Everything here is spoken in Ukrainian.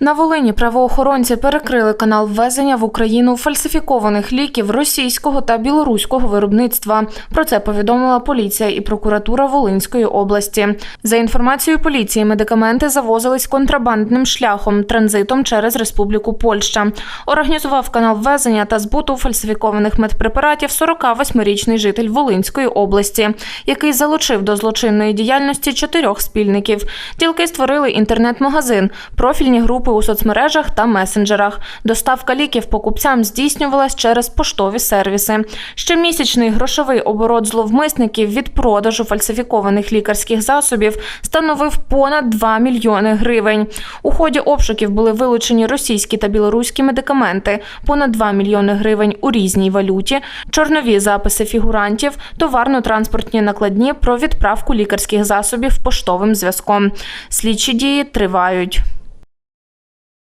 На Волині правоохоронці перекрили канал ввезення в Україну фальсифікованих ліків російського та білоруського виробництва. Про це повідомила поліція і прокуратура Волинської області. За інформацією поліції, медикаменти завозились контрабандним шляхом транзитом через Республіку Польща. Організував канал ввезення та збуту фальсифікованих медпрепаратів 48-річний житель Волинської області, який залучив до злочинної діяльності чотирьох спільників. Ділки створили інтернет-магазин, профільні групи у соцмережах та месенджерах. Доставка ліків покупцям здійснювалась через поштові сервіси. Щомісячний грошовий оборот зловмисників від продажу фальсифікованих лікарських засобів становив понад 2 мільйони гривень. У ході обшуків були вилучені російські та білоруські медикаменти, понад 2 мільйони гривень у різній валюті, чорнові записи фігурантів, товарно-транспортні накладні про відправку лікарських засобів поштовим зв'язком. Слідчі дії тривають.